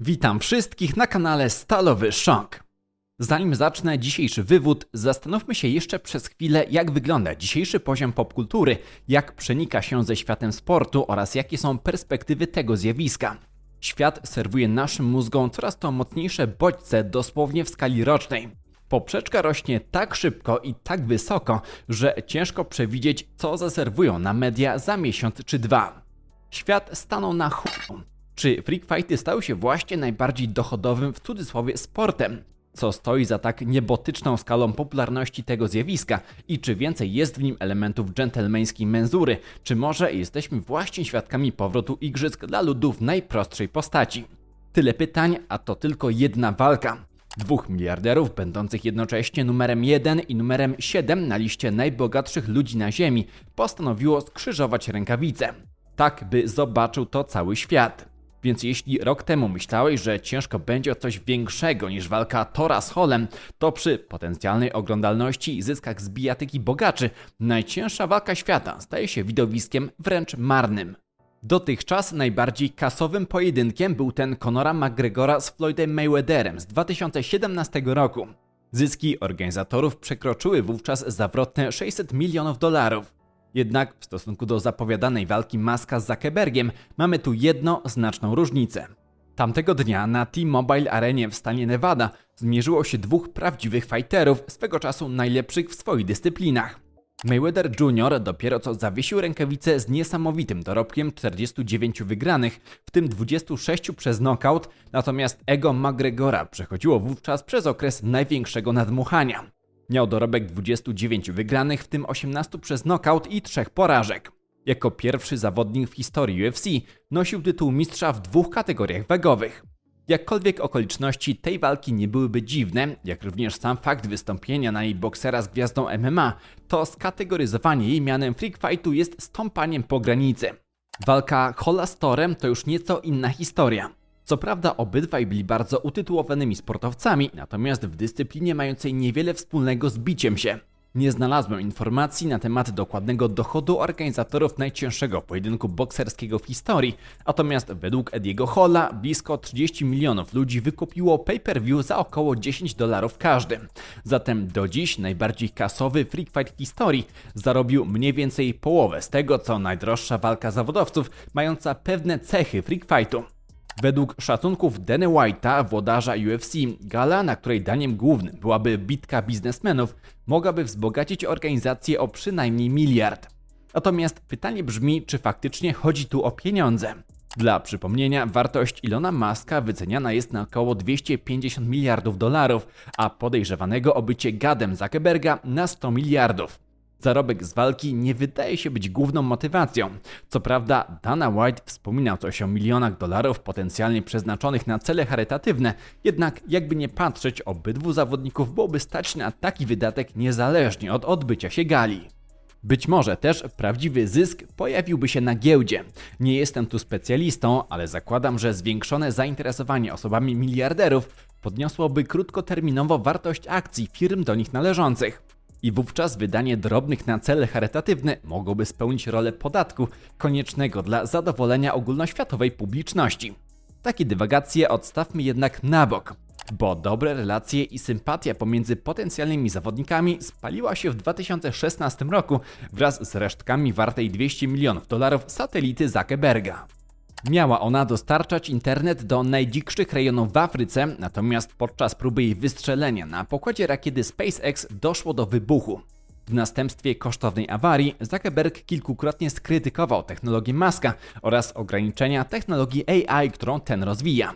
Witam wszystkich na kanale Stalowy Szok. Zanim zacznę dzisiejszy wywód, zastanówmy się jeszcze przez chwilę, jak wygląda dzisiejszy poziom popkultury, jak przenika się ze światem sportu oraz jakie są perspektywy tego zjawiska. Świat serwuje naszym mózgom coraz to mocniejsze bodźce dosłownie w skali rocznej. Poprzeczka rośnie tak szybko i tak wysoko, że ciężko przewidzieć, co zaserwują na media za miesiąc czy dwa. Świat stanął na chuju. Czy freak fighty stały się właśnie najbardziej dochodowym w cudzysłowie sportem? Co stoi za tak niebotyczną skalą popularności tego zjawiska i czy więcej jest w nim elementów dżentelmeńskiej menzury, czy może jesteśmy właśnie świadkami powrotu igrzysk dla ludów najprostszej postaci? Tyle pytań, a to tylko jedna walka. Dwóch miliarderów, będących jednocześnie numerem 1 i numerem 7 na liście najbogatszych ludzi na Ziemi, postanowiło skrzyżować rękawice. Tak, by zobaczył to cały świat. Więc jeśli rok temu myślałeś, że ciężko będzie o coś większego niż walka Tora z Holem, to przy potencjalnej oglądalności i zyskach z bijatyki bogaczy, najcięższa walka świata staje się widowiskiem wręcz marnym. Dotychczas najbardziej kasowym pojedynkiem był ten Conora McGregora z Floydem Mayweatherem z 2017 roku. Zyski organizatorów przekroczyły wówczas zawrotne 600 milionów dolarów. Jednak w stosunku do zapowiadanej walki Maska z Zuckerbergiem mamy tu jednoznaczną różnicę. Tamtego dnia na T-Mobile Arenie w stanie Nevada zmierzyło się dwóch prawdziwych fighterów, swego czasu najlepszych w swoich dyscyplinach. Mayweather Jr. dopiero co zawiesił rękawice z niesamowitym dorobkiem 49 wygranych, w tym 26 przez knockout, natomiast ego McGregora przechodziło wówczas przez okres największego nadmuchania. Miał dorobek 29 wygranych, w tym 18 przez knockout i 3 porażek. Jako pierwszy zawodnik w historii UFC nosił tytuł mistrza w dwóch kategoriach wagowych. Jakkolwiek okoliczności tej walki nie byłyby dziwne, jak również sam fakt wystąpienia na niej boksera z gwiazdą MMA, to skategoryzowanie jej mianem freak fightu jest stąpaniem po granicy. Walka Hola z Torem to już nieco inna historia. Co prawda obydwaj byli bardzo utytułowanymi sportowcami, natomiast w dyscyplinie mającej niewiele wspólnego z biciem się. Nie znalazłem informacji na temat dokładnego dochodu organizatorów najcięższego pojedynku bokserskiego w historii, natomiast według Ediego Holla blisko 30 milionów ludzi wykupiło pay-per-view za około 10 dolarów każdy. Zatem do dziś najbardziej kasowy freak fight w historii zarobił mniej więcej połowę z tego, co najdroższa walka zawodowców mająca pewne cechy freak fightu. Według szacunków Danny White'a, włodarza UFC, gala, na której daniem głównym byłaby bitka biznesmenów, mogłaby wzbogacić organizację o przynajmniej miliard. Natomiast pytanie brzmi, czy faktycznie chodzi tu o pieniądze. Dla przypomnienia, wartość Ilona Maska wyceniana jest na około 250 miliardów dolarów, a podejrzewanego o bycie gadem Zuckerberga na 100 miliardów. Zarobek z walki nie wydaje się być główną motywacją. Co prawda, Dana White wspominał coś o milionach dolarów potencjalnie przeznaczonych na cele charytatywne, jednak jakby nie patrzeć, obydwu zawodników byłoby stać na taki wydatek niezależnie od odbycia się gali. Być może też prawdziwy zysk pojawiłby się na giełdzie. Nie jestem tu specjalistą, ale zakładam, że zwiększone zainteresowanie osobami miliarderów podniosłoby krótkoterminowo wartość akcji firm do nich należących. I wówczas wydanie drobnych na cele charytatywne mogłoby spełnić rolę podatku koniecznego dla zadowolenia ogólnoświatowej publiczności. Takie dywagacje odstawmy jednak na bok, bo dobre relacje i sympatia pomiędzy potencjalnymi zawodnikami spaliła się w 2016 roku wraz z resztkami wartej 200 milionów dolarów satelity Zuckerberga. Miała ona dostarczać internet do najdzikszych rejonów w Afryce, natomiast podczas próby jej wystrzelenia na pokładzie rakiety SpaceX doszło do wybuchu. W następstwie kosztownej awarii Zuckerberg kilkukrotnie skrytykował technologię Muska oraz ograniczenia technologii AI, którą ten rozwija.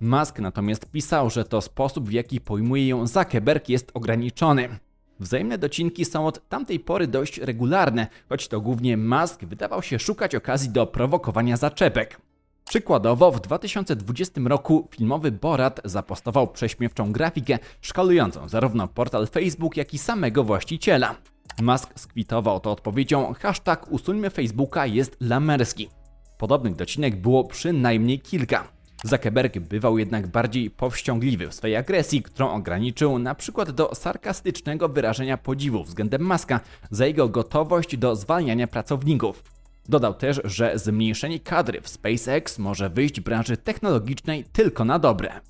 Musk natomiast pisał, że to sposób, w jaki pojmuje ją Zuckerberg jest ograniczony. Wzajemne docinki są od tamtej pory dość regularne, choć to głównie Musk wydawał się szukać okazji do prowokowania zaczepek. Przykładowo w 2020 roku filmowy Borat zapostował prześmiewczą grafikę szkalującą zarówno portal Facebook, jak i samego właściciela. Musk skwitował to odpowiedzią hashtag usuńmy Facebooka jest lamerski. Podobnych docinek było przynajmniej kilka. Zuckerberg bywał jednak bardziej powściągliwy w swojej agresji, którą ograniczył na przykład do sarkastycznego wyrażenia podziwu względem Muska za jego gotowość do zwalniania pracowników. Dodał też, że zmniejszenie kadry w SpaceX może wyjść branży technologicznej tylko na dobre.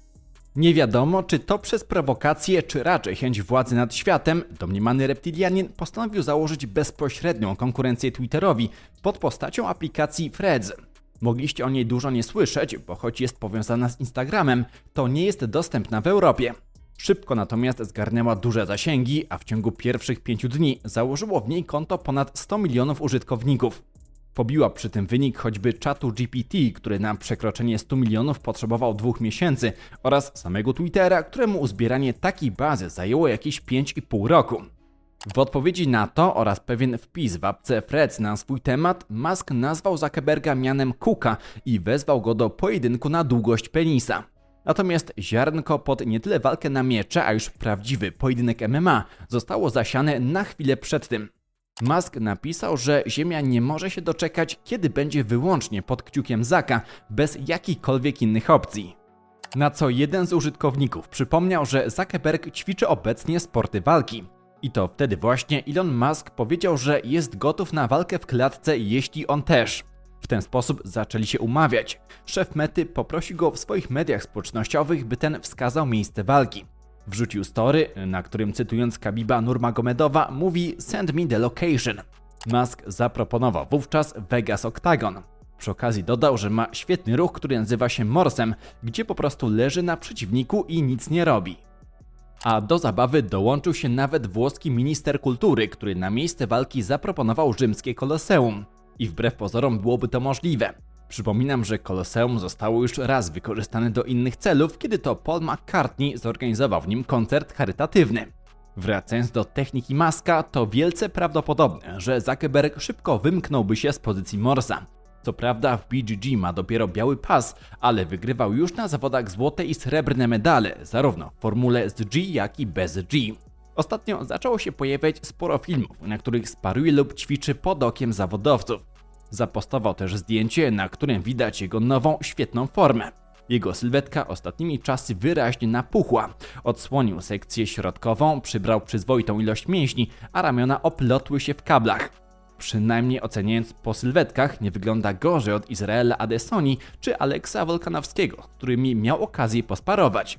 Nie wiadomo, czy to przez prowokację, czy raczej chęć władzy nad światem, domniemany reptilianin postanowił założyć bezpośrednią konkurencję Twitterowi pod postacią aplikacji Threads. Mogliście o niej dużo nie słyszeć, bo choć jest powiązana z Instagramem, to nie jest dostępna w Europie. Szybko natomiast zgarnęła duże zasięgi, a w ciągu pierwszych pięciu dni założyło w niej konto ponad 100 milionów użytkowników. Pobiła przy tym wynik choćby czatu GPT, który na przekroczenie 100 milionów potrzebował dwóch miesięcy, oraz samego Twittera, któremu uzbieranie takiej bazy zajęło jakieś 5,5 roku. W odpowiedzi na to oraz pewien wpis w apce Threads na swój temat, Musk nazwał Zuckerberga mianem Cooka i wezwał go do pojedynku na długość penisa. Natomiast ziarnko pod nie tyle walkę na miecze, a już prawdziwy pojedynek MMA zostało zasiane na chwilę przed tym. Musk napisał, że Ziemia nie może się doczekać, kiedy będzie wyłącznie pod kciukiem Zaka, bez jakichkolwiek innych opcji. Na co jeden z użytkowników przypomniał, że Zuckerberg ćwiczy obecnie sporty walki. I to wtedy właśnie Elon Musk powiedział, że jest gotów na walkę w klatce, jeśli on też. W ten sposób zaczęli się umawiać. Szef Mety poprosił go w swoich mediach społecznościowych, by ten wskazał miejsce walki. Wrzucił story, na którym cytując Kabiba Nurmagomedowa mówi Send me the location. Musk zaproponował wówczas Vegas Octagon. Przy okazji dodał, że ma świetny ruch, który nazywa się morsem, gdzie po prostu leży na przeciwniku i nic nie robi. A do zabawy dołączył się nawet włoski minister kultury, który na miejsce walki zaproponował rzymskie koloseum. I wbrew pozorom byłoby to możliwe. Przypominam, że koloseum zostało już raz wykorzystane do innych celów, kiedy to Paul McCartney zorganizował w nim koncert charytatywny. Wracając do techniki Maska, to wielce prawdopodobne, że Zuckerberg szybko wymknąłby się z pozycji Morsa. Co prawda w BGG ma dopiero biały pas, ale wygrywał już na zawodach złote i srebrne medale, zarówno w formule z G, jak i bez G. Ostatnio zaczęło się pojawiać sporo filmów, na których sparuje lub ćwiczy pod okiem zawodowców. Zapostował też zdjęcie, na którym widać jego nową, świetną formę. Jego sylwetka ostatnimi czasy wyraźnie napuchła. Odsłonił sekcję środkową, przybrał przyzwoitą ilość mięśni, a ramiona oplotły się w kablach. Przynajmniej oceniając po sylwetkach, nie wygląda gorzej od Izraela Adesoni czy Aleksa Wolkanowskiego, którymi miał okazję posparować.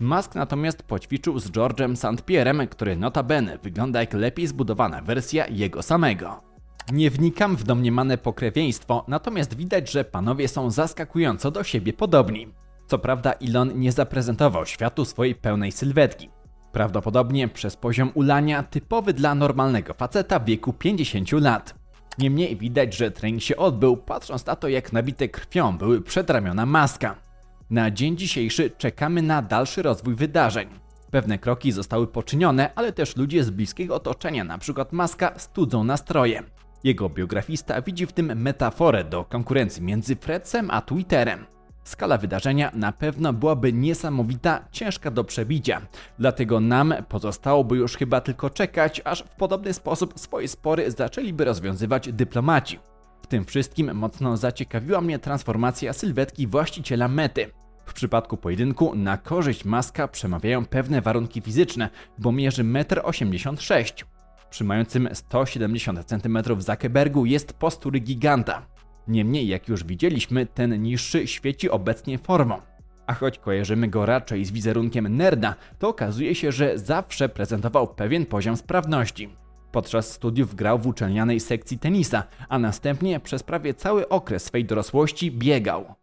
Musk natomiast poćwiczył z George'em St. Pierre'em, który notabene wygląda jak lepiej zbudowana wersja jego samego. Nie wnikam w domniemane pokrewieństwo, natomiast widać, że panowie są zaskakująco do siebie podobni. Co prawda Elon nie zaprezentował światu swojej pełnej sylwetki. Prawdopodobnie przez poziom ulania typowy dla normalnego faceta wieku 50 lat. Niemniej widać, że trening się odbył, patrząc na to jak nabite krwią były przedramiona maska. Na dzień dzisiejszy czekamy na dalszy rozwój wydarzeń. Pewne kroki zostały poczynione, ale też ludzie z bliskiego otoczenia, np. Maska, studzą nastroje. Jego biografista widzi w tym metaforę do konkurencji między Fredsem a Twitterem. Skala wydarzenia na pewno byłaby niesamowita, ciężka do przebicia, dlatego nam pozostałoby już chyba tylko czekać, aż w podobny sposób swoje spory zaczęliby rozwiązywać dyplomaci. W tym wszystkim mocno zaciekawiła mnie transformacja sylwetki właściciela mety. W przypadku pojedynku na korzyść Maska przemawiają pewne warunki fizyczne, bo mierzy 1,86 m. Przy mającym 170 cm Zuckerbergu jest postury giganta. Niemniej, jak już widzieliśmy, ten niższy świeci obecnie formą. A choć kojarzymy go raczej z wizerunkiem nerda, to okazuje się, że zawsze prezentował pewien poziom sprawności. Podczas studiów grał w uczelnianej sekcji tenisa, a następnie przez prawie cały okres swej dorosłości biegał.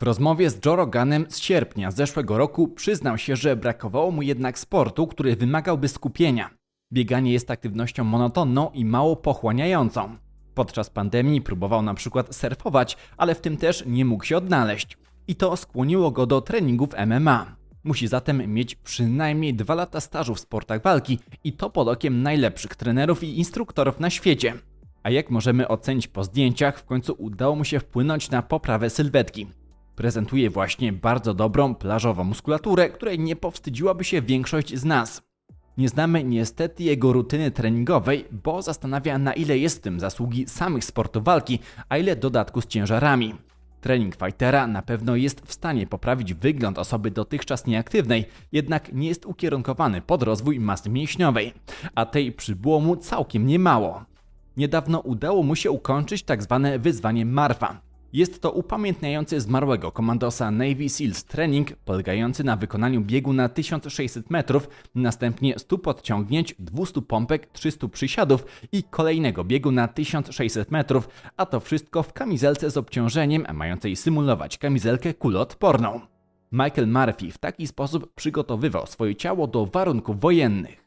W rozmowie z Joe Roganem z sierpnia zeszłego roku przyznał się, że brakowało mu jednak sportu, który wymagałby skupienia. Bieganie jest aktywnością monotonną i mało pochłaniającą. Podczas pandemii próbował na przykład surfować, ale w tym też nie mógł się odnaleźć. I to skłoniło go do treningów MMA. Musi zatem mieć przynajmniej dwa lata stażu w sportach walki i to pod okiem najlepszych trenerów i instruktorów na świecie. A jak możemy ocenić po zdjęciach, w końcu udało mu się wpłynąć na poprawę sylwetki. Prezentuje właśnie bardzo dobrą plażową muskulaturę, której nie powstydziłaby się większość z nas. Nie znamy niestety jego rutyny treningowej, bo zastanawia na ile jest w tym zasługi samych sportów walki, a ile dodatku z ciężarami. Trening fightera na pewno jest w stanie poprawić wygląd osoby dotychczas nieaktywnej, jednak nie jest ukierunkowany pod rozwój masy mięśniowej, a tej przybyło mu całkiem niemało. Niedawno udało mu się ukończyć tzw. wyzwanie Marfa. Jest to upamiętniający zmarłego komandosa Navy Seals trening polegający na wykonaniu biegu na 1600 metrów, następnie 100 podciągnięć, 200 pompek, 300 przysiadów i kolejnego biegu na 1600 metrów, a to wszystko w kamizelce z obciążeniem mającej symulować kamizelkę kuloodporną. Michael Murphy w taki sposób przygotowywał swoje ciało do warunków wojennych.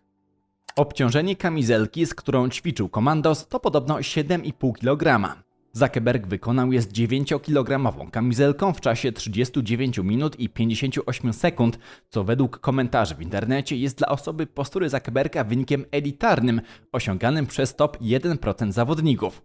Obciążenie kamizelki, z którą ćwiczył komandos, to podobno 7,5 kg. Zuckerberg wykonał je z 9-kilogramową kamizelką w czasie 39 minut i 58 sekund, co według komentarzy w internecie jest dla osoby postury Zuckerberga wynikiem elitarnym, osiąganym przez top 1% zawodników.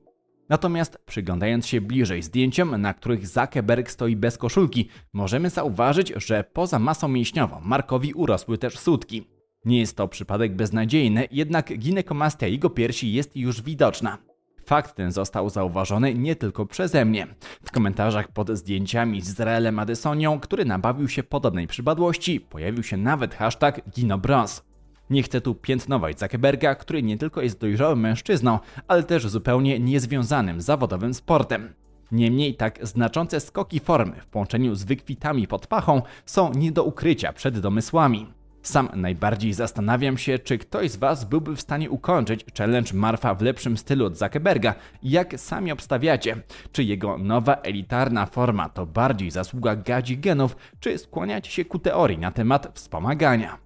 Natomiast przyglądając się bliżej zdjęciom, na których Zuckerberg stoi bez koszulki, możemy zauważyć, że poza masą mięśniową Markowi urosły też sutki. Nie jest to przypadek beznadziejny, jednak ginekomastia jego piersi jest już widoczna. Fakt ten został zauważony nie tylko przeze mnie. W komentarzach pod zdjęciami z Izraelem Adesonią, który nabawił się podobnej przypadłości, pojawił się nawet hashtag Ginobros. Nie chcę tu piętnować Zuckerberga, który nie tylko jest dojrzałym mężczyzną, ale też zupełnie niezwiązanym zawodowym sportem. Niemniej tak znaczące skoki formy w połączeniu z wykwitami pod pachą są nie do ukrycia przed domysłami. Sam najbardziej zastanawiam się, czy ktoś z Was byłby w stanie ukończyć challenge Marfa w lepszym stylu od Zuckerberga jak sami obstawiacie, czy jego nowa elitarna forma to bardziej zasługa gadzi genów, czy skłaniacie się ku teorii na temat wspomagania.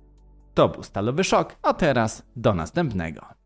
To był Stalowy Szok, a teraz do następnego.